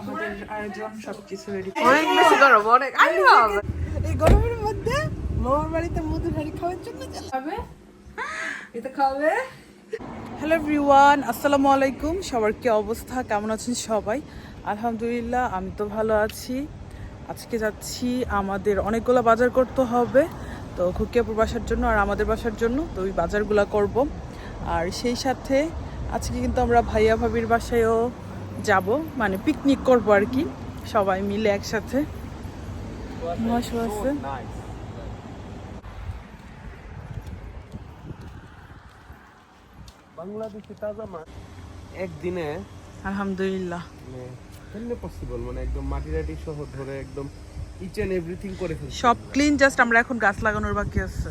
আমাদের আয়োজন সবকিছু রেডি অনেক বেশি গরম অনেক আরে বাবা এই গরমের মধ্যে মামার বাড়িতে হাড়ি খাওয়ার জন্য যাবে এটা খাবে? হ্যালো এভরিওয়ান আসসালামু আলাইকুম। সবার কি অবস্থা? কেমন আছেন সবাই? আলহামদুলিল্লাহ আমি তো ভালো আছি। আজকে যাচ্ছি আমাদের অনেকগুলো বাজার করতে হবে তো খুকিয়াপুর বাসার জন্য আর আমাদের বাসার জন্য তো ওই বাজারগুলো করব। আর সেই সাথে আজকে কিন্তু আমরা ভাইয়া ভাবির বাসায়ও যাব মানে পিকনিক করব আর কি সবাই মিলে একসাথে। মশা আছে বাংলাদেশে তাজা মাছ একদিনে আলহামদুলিল্লাহ। মানে কেমনে পসিবল মানে একদম মাটি টাটি সহ ধরে একদম ইচ এন্ড এভরিথিং করে ফেলছে। সব ক্লিন জাস্ট আমরা এখন গাছ লাগানোর বাকি আছে।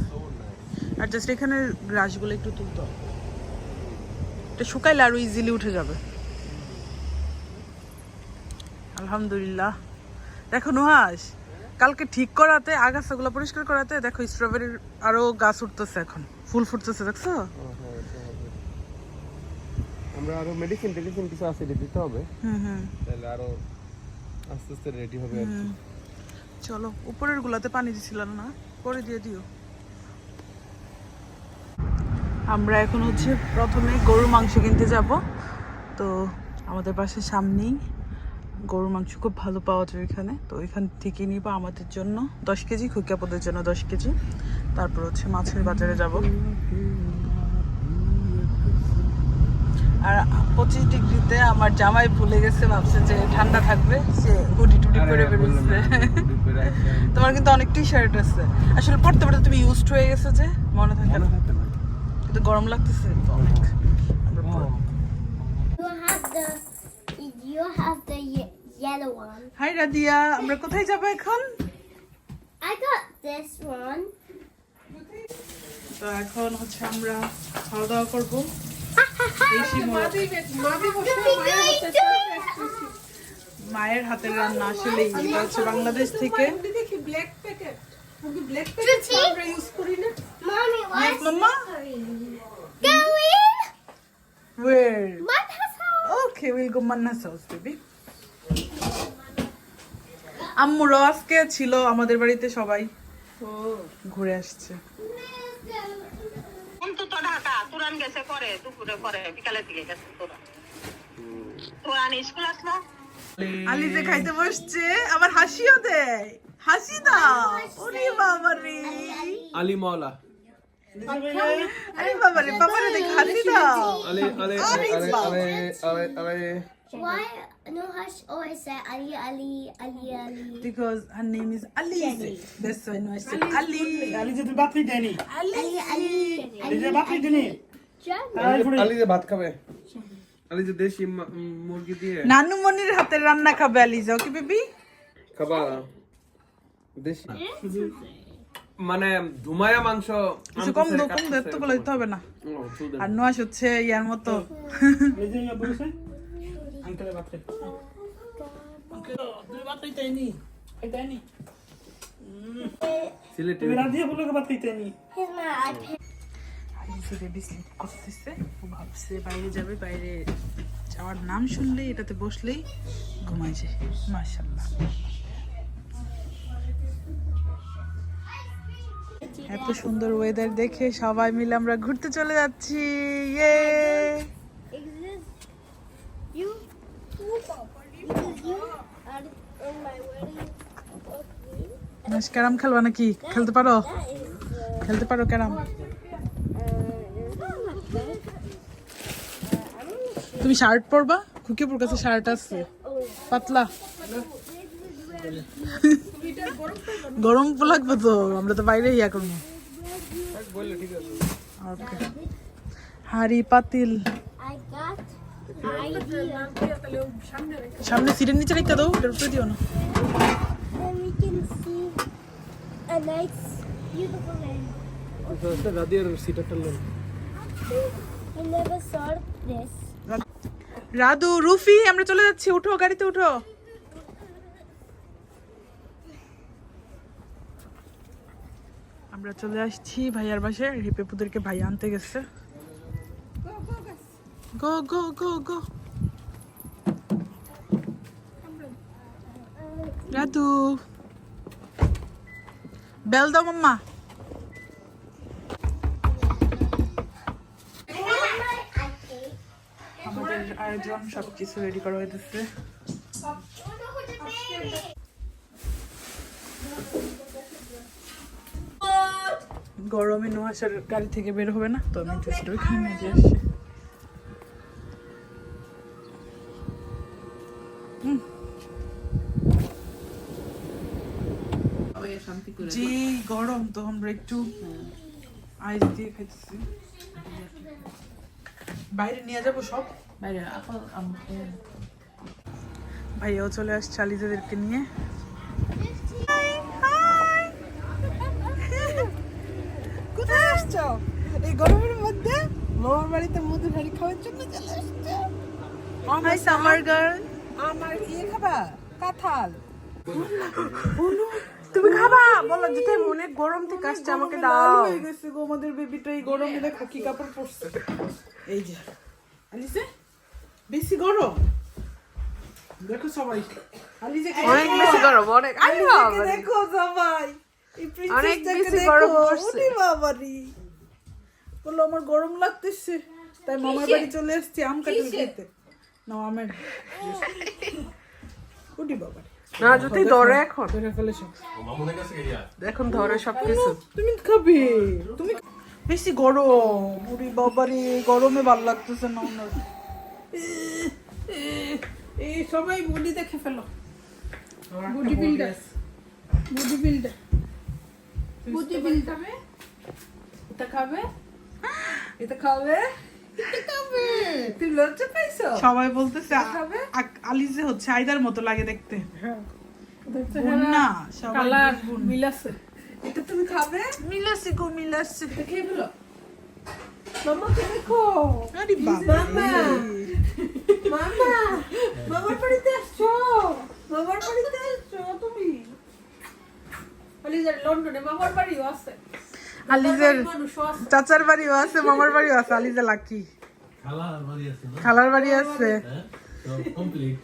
আর জাস্ট এখানে গ্রাসগুলো একটু তুলতে হবে। এটা শুকাইলে আরও ইজিলি উঠে যাবে। আলহামদুলিল্লাহ। দেখো নুহাস কালকে ঠিক করাতে আগাছাগুলো পরিষ্কার করাতে দেখো স্ট্রবেরির আরও গাছ উঠতেছে এখন। ফুল ফুটতেছে দেখছ? এটা হবে। আমরা আরও মেডিসিন টেডিসিন কিছু আছে দিতে হবে। হুম হুম। তাহলে আরও আস্তে আস্তে রেডি হবে আর কি। চলো উপরের গুলাতে পানি দিছিলাম না পরে দিয়ে দিও। আমরা এখন হচ্ছে প্রথমে গরুর মাংস কিনতে যাব। তো আমাদের পাশে সামনেই গরুর মাংস খুব ভালো পাওয়া যায় এখানে। তো এখান থেকে নিব আমাদের জন্য দশ কেজি খুকিয়াপদের জন্য দশ কেজি। তারপর হচ্ছে মাছের বাজারে যাব। আর পঁচিশ ডিগ্রিতে আমার জামাই ভুলে গেছে ভাবছে যে ঠান্ডা থাকবে সে হুডি টুডি করে বেরোচ্ছে। তোমার কিন্তু অনেক টি শার্ট আছে। আসলে পড়তে পড়তে তুমি ইউজড হয়ে গেছো যে মনে থাকে না। কিন্তু গরম লাগতেছে তো অনেক। You have the yellow one. Hi Radia আমরা কোথায় যাব এখন? I got this one. তো এখন হচ্ছে আমরা খাওয়া দাওয়া করব মায়ের হাতের রান্না আসলে হচ্ছে বাংলাদেশ থেকে। Mommy, what's mama going? Where Mama's house. Okay will go Manna's house baby আম্মুরও আজকে ছিল আমাদের বাড়িতে সবাই ঘুরে আসছে গেছে পরে দুপুরে পরে বিকালের দিকে গেছে তুরান তুরান স্কুল আসলো আলি যে খাইতে বসছে আবার হাসিও দেয় হাসি দাও ওরে বাবা রে আলী মাওলা আরে বাবা রে বাবা রে দেখ হাসি দাও আলে আলে আলে আলে আলে আলে Why no always say Ali Ali Ali Ali. because her name is Ali that's why no said Ali. আলি যে তুই বাপি দেনি Ali. Ali এই যে বাপি দেনি German. আলী যে ভাত খাবে আলী যে দেশি মা- উম, মুরগি দিয়ে। নানু মনির হাতের রান্না খাবে আলিজা ওকে বেবি? খাবা। দেশি। মানে ধুমায়া মাংস কিছু কম কম দাও কাটতেছে, দিতে হবে না। আর নোয়াস হচ্ছে ইয়ার মতো। সিলেটে বলে বেবি স্লিপ করতেছে ও ভাবছে বাইরে যাবে বাইরে যাওয়ার নাম শুনলেই এটাতে বসলেই যায় মাশাল্লাহ এত সুন্দর ওয়েদার দেখে সবাই মিলে আমরা ঘুরতে চলে যাচ্ছি। ইয়ে Exists you? নাস ক্যারাম খেলবা নাকি? খেলতে পারো? খেলতে পারো ক্যারাম? তুমি শার্ট পরবা? খুকিপুর কাছে শার্ট আছে। পাতলা। গরম তো লাগবে তো, আমরা তো বাইরে ইয়া করব। হারি পাতিল। সামনে সিটের নিচে রেখে দাও ওটার উপরে দিও না. রাদু, রুফি, আমরা চলে যাচ্ছি, উঠো, গাড়িতে উঠো আমরা চলে আসছি ভাইয়ার বাসায়, রিপেপুদেরকে ভাই আনতে গেছে গো গো গো গো রাতু বেল দাও মাম্মা আমাদের আয়োজন সবকিছু রেডি করা হইতেছে। গরমে নোয়াশার গাড়ি থেকে বের হবে না, তো আমি জাস্ট ওইখানে নিয়ে আসছি জি গরম তো আমরা একটু আইস দিয়ে খাইতেছি। বাইরে নিয়ে যাব সব? বাইরে ভাইয়াও চলে আসছে আলিজাদেরকে নিয়ে। কোথায় আসছো? এই গরমের মধ্যে? মামার বাড়িতে মধু হাড়ি খাওয়ার জন্য চলে আসছো? সামার গার্ল আমার ইয়ে খাবা? কাঁঠাল। তুমি খাবা? বলো মনে গরম থেকে আসছে আমাকে দাও। হয়ে গেছে গো আমাদের বেবিটা এই গরমে দেখো কি কাপড় পরছে। এই যে আলিসে বেশি গরম। দেখো সবাই অনেক বেশি গরম অনেক আরে বাবা দেখো সবাই। অনেক বেশি গরম পড়ছে। বাবারি। বলল আমার গরম লাগতেছে। তাই মামার বাড়ি চলে এসেছি আম খেতে। না আমের উঠি বাবারি না যদি ধরে এখন। ধরে ফেলেছ। এখন ধরে সবকিছু। তুমি খাবে তুমি বেশি গরম। উরি বাবারে গরমে ভালো লাগতেছে না ওনার এই সবাই বডি দেখে ফেলো। Body builder. Body builder. Body builder. এটা খাবে? এটা খাবে? তুই লজ্জা পাইছো? সবাই বলতেছে খাবে? আলিজে হচ্ছে আইদার মতো লাগে দেখতে। হ্যাঁ। না সবাই মিলাছে। এটা তুমি খাবে? মিলাসি গো মিলাসি খেয়ে ফেলো। মামাকে দেখো। আরে বাবা মামা মামার বাড়িতে আসছো? মামার বাড়িতে আসছো তুমি? আলিজার লন্ডনে মামার বাড়িও আছে। আলিজের চাচার বাড়িও আছে মামার বাড়িও আছে আলিজা লাকি। খালার বাড়ি আছে খালার বাড়ি আছে। হ্যাঁ? কমপ্লিট